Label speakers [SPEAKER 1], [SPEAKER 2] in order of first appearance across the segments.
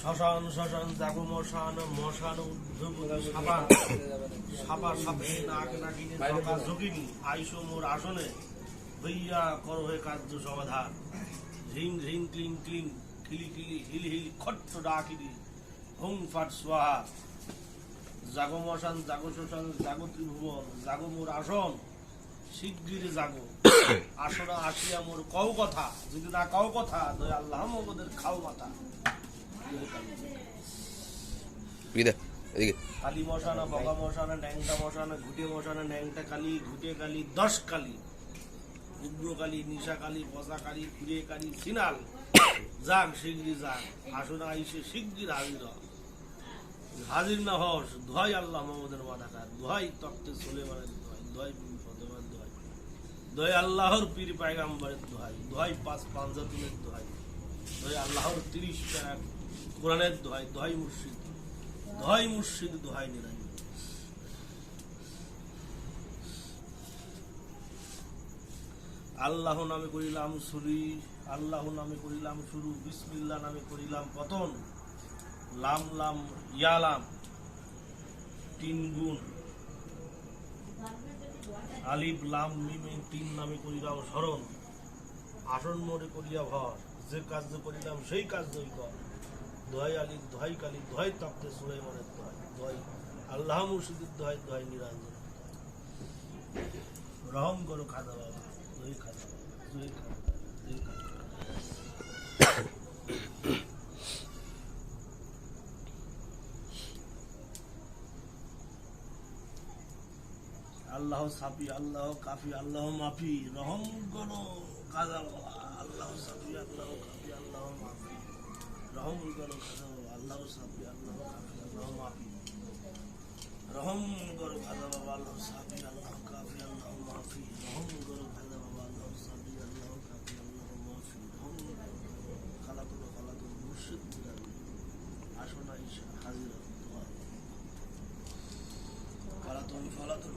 [SPEAKER 1] শ্মশান শ্মশান জাগো মশান মশান সাপা সাপা সাপে নাক নাকিনে জকা জকিনি আইসো মোর আসনে হইয়া কর হয়ে কার্য সমাধান। ঝিং ঝিং ক্লিং ক্লিং খিলি খিলি হিল হিল খট্ট ডাকিনি হুং ফাট সোহা জাগো মশান জাগো শ্মশান জাগো ত্রিভুবন জাগো মোর আসন শিগগিরি জাগো। আসনা আসিয়া মোর কও কথা যদি না কও কথা দয় আল্লাহ মোহাম্মদের খাও মাথা।
[SPEAKER 2] এদিকে
[SPEAKER 1] কালী মশানা, বগা মশানা, ন্যাংটা মশানা, ঘুটে মশানা, ন্যাংটা কালী, ঘুটে কালী, দশ কালী, উগ্র কালী, নিশা কালী সিনাল, যাক শিগগিরি যাক, আসনা আইসে শিগগির হাজির। হাজির না হস দোহাই আল্লাহ মোহাম্মদের মাথা খা দোহাই তক্তে চলে মানে দোহাই দোহাই বিন ফতেমার দোহাই দোহাই আল্লাহর পীর পায়গাম্বারের দোহাই দোহাই পাঁচ পাঞ্জাতুলের দোহাই দোহাই আল্লাহর তিরিশ টাকা কোরআনের দোহাই দোহাই মুর্শিদ। দোহাই মুর্শিদ, দোহাই নিরাই আল্লাহ নামে করিলাম শুরি আল্লাহ নামে করিলাম শুরু বিসমিল্লা নামে করিলাম পতন। লাম লাম ইয়ালাম তিন গুণ। আলিফ, লাম, মিমে, তিন নামে করিলাম স্মরণ। আসন মোড়ে করিয়া ভর, যে কার্য করিলাম সেই কার্যই কর। দোহাই দোহাই কালী দোহাই তপ্তে সুলাই মানে দোহাই দোহাই আল্লাহ মুর্শিদের দোহাই দোহাই নিরঞ্জন রহম করো খাদা বাবা দই খাদা খাদা আল্লাহ সাফি, আল্লাহ কাফি, আল্লাহ মাফি, রহম করো কাজা আল্লাহ সাফি, আল্লাহ কাফি, আল্লাহ মাফি। রহম করো কাজা আল্লাহ সাফি আল্লাহ কাফি আল্লাহ মাফি রহম করো খাজা বাবা আল্লাহ সাফি আল্লাহ কাফি আল্লাহ মাফি। রহম করো খাজা বাবা আল্লাহ সাফি আল্লাহ কাফি আল্লাহ মাফি। রহম করো খালা তুলো খালা তুলো মুর্শিদ বিরানি আসনা ঈশা, হাজির দোয়া ফালাতুন ফালাতুন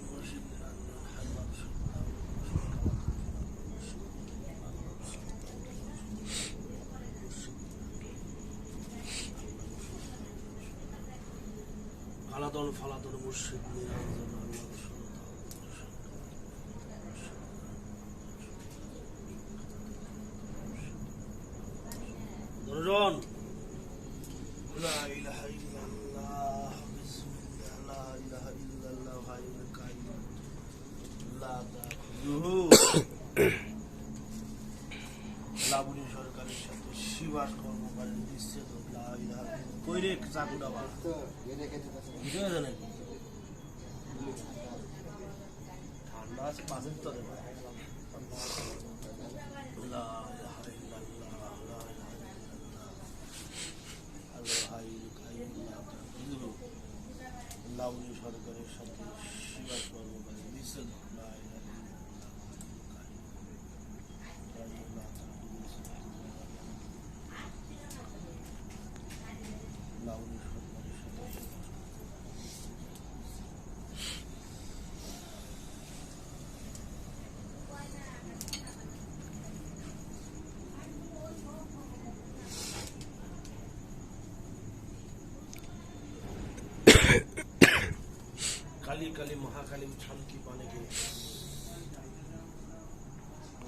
[SPEAKER 1] ফালাতন ফালাতন মুর্শিদ নিরঞ্জন কর্মকারের বিচ্ছেদ লা ইলাহা কইরে চাকুটা বাড়া বুঝে গেছে নাকি ঠান্ডা আছে পাঁচের তরে লা ইলাহা ইল্লাল্লাহ লা ইলাহা ইল্লাল্লাহ আল হাইয়ুল কাইয়ুম লা তাখুযুহু লাবণী সরকারের সাথে শিবাস কর্মকারের বিচ্ছেদ লা ইলাহা ইল্লাল্লাহ লাবণী সরকারের সাথে শিবাস কালী কালী মহাকালী ছালকি পানিকে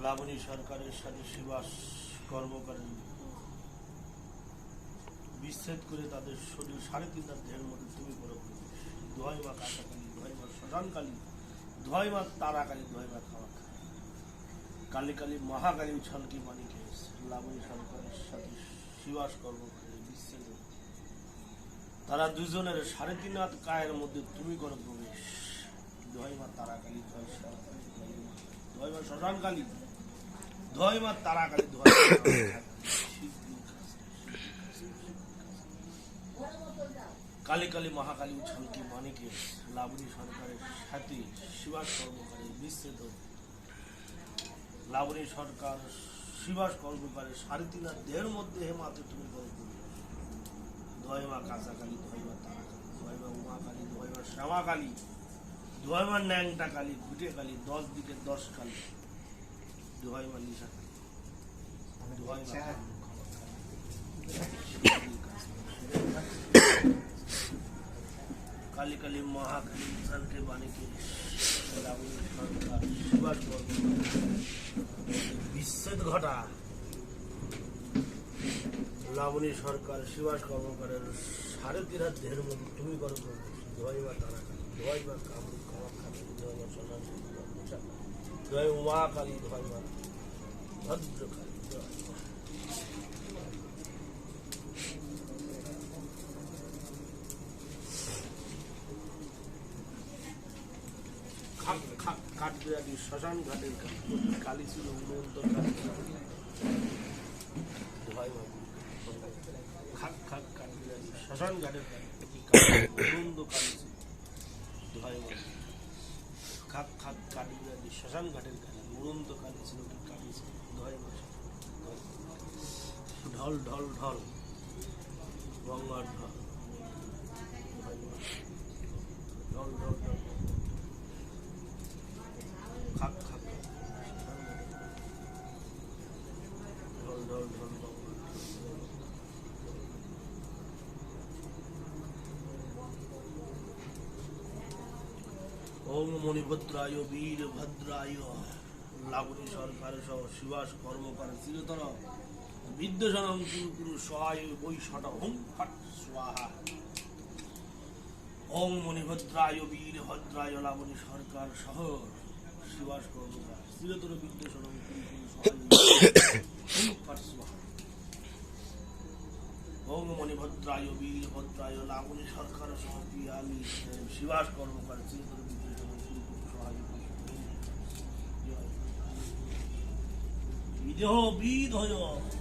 [SPEAKER 1] লাবণী সরকারের সাথে শিবাস কর্মকারী বিচ্ছেদ করে তাদের শরীর সাড়ে তিন হাত দেহের মধ্যে তুমি করো দোহাই মা কাঁচা কালী দোহাই মা শ্মশান কালী দোহাই মা তারা কালী দোহাই মা খাওয়া কালী কালী মহাকালী ছলকি মানিকে লাবণী সরকারের সাথে শিবাস কর্মকারী বিচ্ছেদ তারা দুজনের সাড়ে তিন হাত কায়ের মধ্যে তুমি করো প্রবেশ কালী কালী, মহাকালী উছলকি মানিকে লাবণী সরকারের সাথে শিবাস কর্মকারী বিস্তৃত লাবণী সরকার শিবাস কর্মকারী সাড়ে তিন হাত দেহের মধ্যে হে মাতে তুমি করো প্রবেশ দোহাই মা কাঁচা কালী দোহাই মা তারা দোহাইমার ন্যাংটা কালি ঘুটে কালি দশ দিকে দশ কালি দোহাইমার নিশা মহাকালী বাণীকে বিচ্ছেদ ঘটা। লাবণী সরকার সুভাষ কর্মকারের সাড়ে তিন হাত দেহের মধ্যে তুমি করো দোহাইবার তারা দোহাইবার কাম কামড় খাওয়া খাবে দোয়াই বা সোনার দোয়াই উমা কালী দোয়াই বা ভদ্রকালী দোয়াই খাক খাক কাঠবিড়ালি শ্মশান ঘাটের কালী ছিল উন্নত শ্মশান ঘাটের উন্নত কালী ছিল দোহাই বাবু খাক খাক কাঠবিড়ালি শ্মশান ঘাটের কালী উড়ন্ত কালী ছিল কি কালী ছিল দয় বাবু ঢল ঢল ঢল। গঙ্গার ঢল। ঢল ঢল ঢল খাক খাক ঢল ঢল ঢল ওম মণিভদ্রায় বীরভদ্রায় সরকার শিবাস কর্মকার চিরতর। সহায় হোম ফট স্বাহা। ওম মণিভদ্রায় বীরভদ্রায় লাবণী সরকার সহ শিবাস কর্মকার চিরতর স্বাহা। ওম মণিভদ্রায় বীরভদ্রায় লাবণী সরকার সহ পিয়ালি শিবাস কর্মকার চিরতর Dios.